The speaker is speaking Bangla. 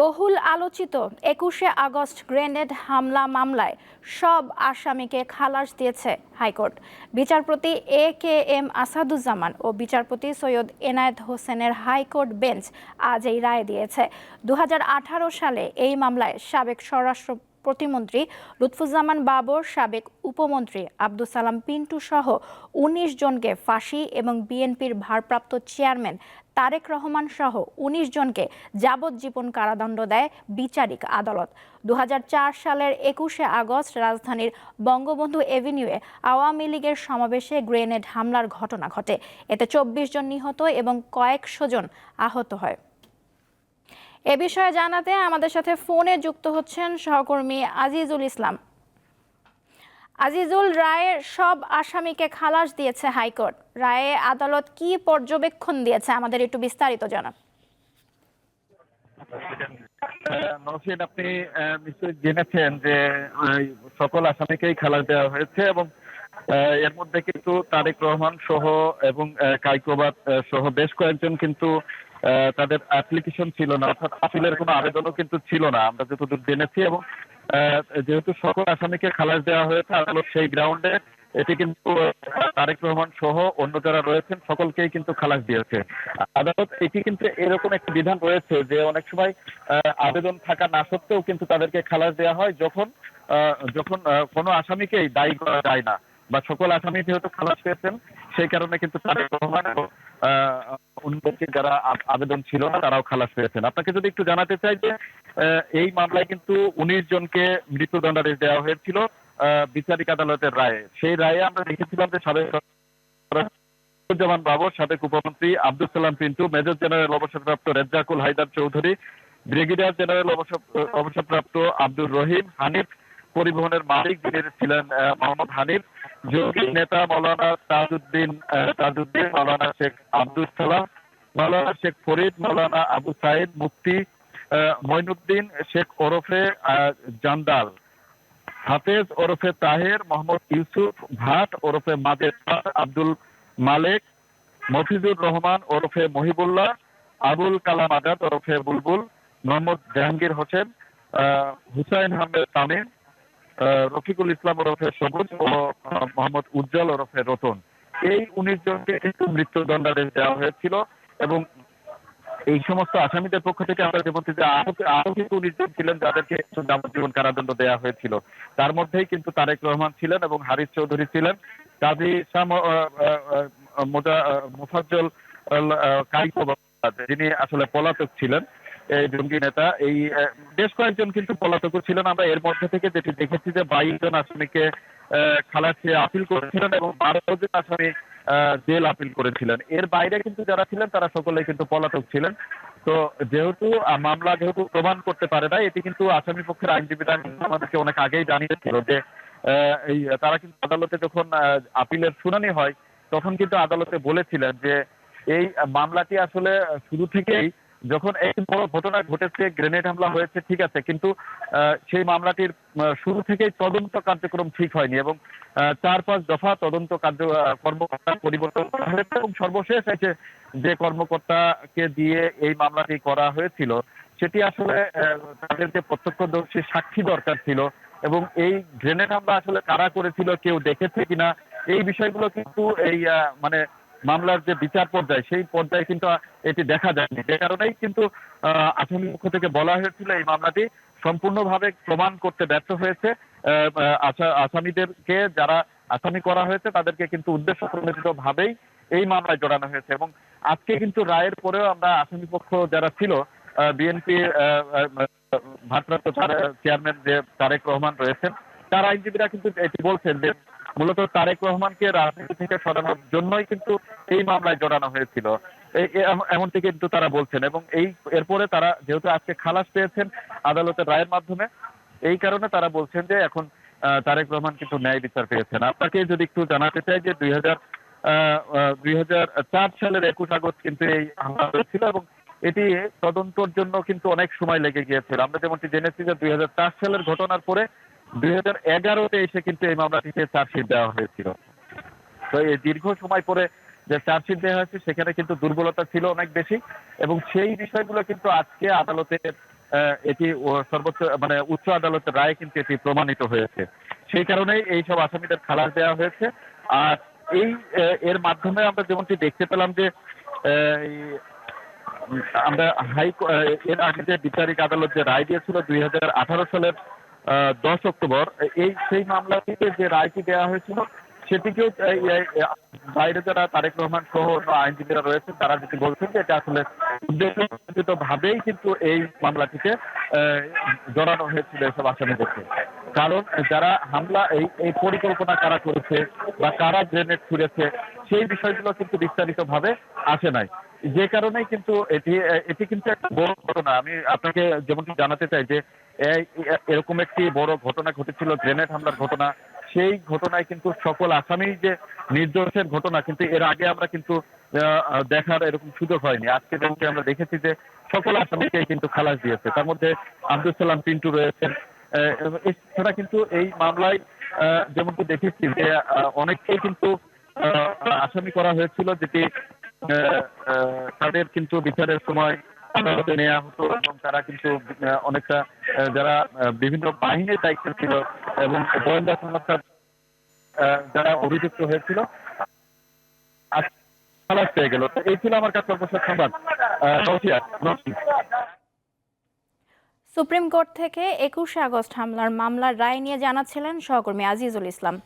বহুল আলোচিত একুশে আগস্ট গ্রেনেড হামলা মামলায় সব আসামিকে খালাস দিয়েছে হাইকোর্ট। বিচারপতি এ কে এম আসাদুজ্জামান ও বিচারপতি সৈয়দ এনায়েত হোসেনের হাইকোর্ট বেঞ্চ আজ এই রায় দিয়েছে। দু হাজার আঠারো সালে এই মামলায় সাবেক স্বরাষ্ট্র প্রতিমন্ত্রী লুৎফুজ্জামান বাবর, সাবেক উপমন্ত্রী আব্দুল সালাম পিন্টু সহ উনিশ জনকে ফাঁসি এবং বিএনপির ভারপ্রাপ্ত চেয়ারম্যান তারেক রহমান সহ উনিশ জনকে যাবজ্জীবন কারাদণ্ড দেয় বিচারিক আদালত। দু হাজার চার সালের একুশে আগস্ট রাজধানীর বঙ্গবন্ধু এভিনিউয়ে আওয়ামী লীগের সমাবেশে গ্রেনেড হামলার ঘটনা ঘটে। এতে চব্বিশ জন নিহত এবং কয়েকশো জন আহত হয়। এ বিষয়ে জানাতে আমাদের সাথে ফোনে যুক্ত হচ্ছেন সহকর্মী আজিজুল ইসলাম। আজিজুল রায়ের সব আসামিকে খালাস দিয়েছে হাইকোর্ট। রায়ে আদালত কি পর্যবেক্ষণ দিয়েছে আমাদের একটু বিস্তারিত জানান। আপনি নিশ্চয়ই জেনেছেন যে সকল আসামিকেই খালাস দেওয়া হয়েছে এবং এর মধ্যে কিন্তু তারেক রহমান সহ এবং কাইকোবাদ সহ বেশ কয়েকজন কিন্তু তাদের অ্যাপ্লিকেশন ছিল না, অর্থাৎ আপিলের কোনো আবেদনও কিন্তু ছিল না। আমরা যতদূর জেনেছি এবং যেহেতু সকল আসামিকে খালাস দেওয়া হয়েছে আদালত সেই গ্রাউন্ডে এটি কিন্তু তারেক রহমান সহ অন্য যারা রয়েছেন, সকলকেই কিন্তু খালাস দিয়েছে। আদালত এটি কিন্তু এরকম একটি বিধান রয়েছে যে অনেক সময় আবেদন থাকা না সত্ত্বেও কিন্তু তাদেরকে খালাস দেওয়া হয় যখন যখন কোনো আসামিকেই দায়ী করা যায় না। বা সকল আসামি যেহেতু খালাস পেয়েছেন, সেই কারণে কিন্তু তারেক রহমান অন্যকে যারা আবেদন ছিল না, তারাও খালাস পেয়েছেন। আপনাকে যদি একটু জানাতে চাই যে এই মামলায় কিন্তু উনিশ জনকে মৃত্যুদণ্ডাদেশ দেওয়া হয়েছিল বিচারিক আদালতের রায়ে। সেই রায়ে আমরা দেখেছিলাম যে সাবেক জামান বাবর সাবেক উপমন্ত্রী আব্দুল সালাম পিন্টু, মেজর জেনারেল অবসরপ্রাপ্ত রেজ্জাকুল হায়দার চৌধুরী, ব্রিগেডিয়ার জেনারেল অবসর অবসরপ্রাপ্ত আব্দুর রহিম হানিফ, পরিবহনের মালিক যিনি ছিলেন মোহাম্মদ হানিফ যোগী নেতা মৌলানা তাজউদ্দিন তাজউদ্দিন, মৌলানা শেখ আব্দুল সালাম মৌলানা শেখ ফরিদ মৌলানা আবু সাইদ মুফতি আহ, মঈনুদ্দিন শেখ ওরফে জান্দাল। হাফেজ ওরফে তাহের মোহাম্মদ ইউসুফ ভাট ওরফে মাদের আব্দুল মালেক মফিজুর রহমান ওরফে মহিবুল্লাহ আবুল কালাম আজাদ ওরফে বুলবুল মোহাম্মদ জাহাঙ্গীর হোসেন হুসাইন আহমেদ তামিম রফিকুল ইসলাম ওরফে সবুজ ও মোহাম্মদ উজ্জ্বল ওরফে রতন। এই উনিশ জনকে কিন্তু মৃত্যুদণ্ডাদেশ দেওয়া হয়েছিল। এবং এই সমস্ত আসামিদের পক্ষ থেকে আমরা যে বলছি যে আরও কিন্তু জন ছিলেন যাদেরকে যাবজ্জীবন কারাদণ্ড দেওয়া হয়েছিল। তার মধ্যেই কিন্তু তারেক রহমান ছিলেন এবং হারিস চৌধুরী ছিলেন। কাজী শাহ ম- আহ, আহ, আহ, মোজা- আহ, মোফাজ্জল যিনি আসলে পলাতক ছিলেন এই জঙ্গি নেতা। এই বেশ কয়েকজন কিন্তু পলাতক ছিলেন। আমরা এর মধ্যে থেকে যেটি দেখেছি যে বাইশ জন আসামিকে খালাসে আপিল করেছিলেন এবং বারো জন আসামি জেল আপিল করেছিলেন। এর বাইরে কিন্তু যারা ছিলেন, তারা সকলেই কিন্তু পলাতক ছিলেন। তো যেহেতু মামলা যেহেতু প্রমাণ করতে পারে না এটি কিন্তু আসামি পক্ষের আইনজীবীরা আমাদেরকে অনেক আগেই জানিয়েছিল যে এই, তারা কিন্তু আদালতে যখন আপিলের শুনানি হয়, তখন কিন্তু আদালতে বলেছিলেন যে, এই মামলাটি আসলে শুরু থেকেই যখন এই বড় ঘটনা ঘটেছে, গ্রেনেড হামলা হয়েছে, ঠিক আছে, কিন্তু সেই মামলাটির শুরু থেকেই তদন্ত কার্যক্রম ঠিক হয়নি এবং চার পাঁচ দফা তদন্ত কার্য কর্মকর্তা পরিবর্তন করা হয়েছে এবং সর্বশেষ এসে যে কর্মকর্তাকে দিয়ে এই মামলাটি করা হয়েছিল, সেটি আসলে তাদের যে প্রত্যক্ষদর্শী সাক্ষী দরকার ছিল এবং এই গ্রেনেড হামলা আসলে কারা করেছিল, কেউ দেখেছে কিনা, এই বিষয়গুলো কিন্তু এই মানে মামলার যে বিচার পর্যায়ে, সেই পর্যায়ে কিন্তু এটি দেখা যায়নি। যে কারণেই কিন্তু আসামি পক্ষ থেকে বলা হয়েছিল এই মামলাটি সম্পূর্ণভাবে প্রমাণ করতে ব্যর্থ হয়েছে। আসামিদেরকে যারা আসামি করা হয়েছে, তাদেরকে কিন্তু উদ্দেশ্য প্রণোদিত ভাবেই এই মামলায় জড়ানো হয়েছে। এবং আজকে কিন্তু রায়ের পরেও আমরা আসামি পক্ষ যারা ছিল বিএনপি ভারপ্রাপ্ত চেয়ারম্যান যে তারেক রহমান রয়েছেন, তার আইনজীবীরা কিন্তু এটি বলছেন যে মূলত তারেক রহমানকে রাজনীতি থেকে সরানোর জন্যই কিন্তু এই মামলায় জড়ানো হয়েছিল। এমন- এমনটি কিন্তু তারা বলছেন এবং এই, এরপরে তারা যেহেতু আজকে খালাস পেয়েছেন আদালতের রায়ের মাধ্যমে, এই কারণে তারা বলছেন যে এখন তারেক রহমান কিন্তু ন্যায় বিচার পেয়েছেন। আপনাকে যদি একটু জানাতে চাই যে দুই হাজার দুই হাজার চার সালের একুশ আগস্ট কিন্তু এই হামলা হয়েছিল এবং এটি তদন্তর জন্য কিন্তু অনেক সময় লেগে গিয়েছিল। আমরা যেমনটি জেনেছি যে দুই হাজার চার সালের ঘটনার পরে দুই হাজার এগারোতে এসে কিন্তু এই মামলাটিতে চার্জশিট দেওয়া হয়েছিল। তো এই দীর্ঘ সময় পরে যে চার্জশিট দেওয়া হয়েছে, সেখানে কিন্তু দুর্বলতা ছিল অনেক বেশি এবং সেই বিষয়গুলো কিন্তু আজকে আদালতে এটি সর্বোচ্চ মানে উচ্চ আদালতের রায়ে কিন্তু এটি প্রমাণিত হয়েছে। সেই কারণেই এই সব আসামিদের খালাস দেওয়া হয়েছে। আর এই এর মাধ্যমে আমরা যেমনটি দেখতে পেলাম যে আমরা হাই এর আগে যে বিচারিক আদালত যে রায় দিয়েছিল দুই হাজার আঠারো সালের দশ অক্টোবর এই সেই মামলাটিতে যে রায়টি দেওয়া হয়েছিল সেটিকেও বাইরে যারা তারেক রহমান সহ অন্য আইনজীবীরা রয়েছেন তারা যেটি বলছেন যে এটা আসলে উদ্দেশ্য ভাবেই কিন্তু এই মামলাটিতে আহ, জড়ানো হয়েছিল এসব আসামিদেরকে কারণ যারা হামলা এই এই পরিকল্পনা কারা করেছে বা কারা গ্রেনেড ছুড়েছে সেই বিষয়গুলো কিন্তু বিস্তারিত ভাবে আসে নাই। যে কারণেই কিন্তু এটি এটি কিন্তু একটা বড় ঘটনা। আমি আপনাকে যেমনটি জানাতে চাই যে এরকম একটি বড় ঘটনা ঘটেছিল, গ্রেনেড হামলার ঘটনা। সেই ঘটনায় কিন্তু সকল আসামি যে নির্দোষের ঘটনা, কিন্তু এর আগে আমরা কিন্তু দেখার এরকম সুযোগ হয়নি। আজকে যেমনটি আমরা দেখেছি যে, সকল আসামিকে কিন্তু খালাস দিয়েছে। তার মধ্যে আব্দুল সালাম পিন্টু রয়েছেন। এছাড়া কিন্তু এই মামলায় যেমনটি দেখেছি যে অনেককেই কিন্তু আসামি করা হয়েছিল, যেটি তাদের কিন্তু বিচারের সময় আদালতে নেওয়া হতো এবং তারা কিন্তু অনেকটা যারা বিভিন্ন বাহিনীর দায়িত্ব ছিল এবং গোয়েন্দা সংস্থার যারা অভিযুক্ত হয়েছিল খালাস পেয়ে গেল। এই ছিল আমার কাছে অবসর সংবাদ। সুপ্রিম কোর্ট থেকে একুশে আগস্ট হামলার মামলার রায় নিয়ে জানাচ্ছিলেন সহকর্মী আজিজুল ইসলাম।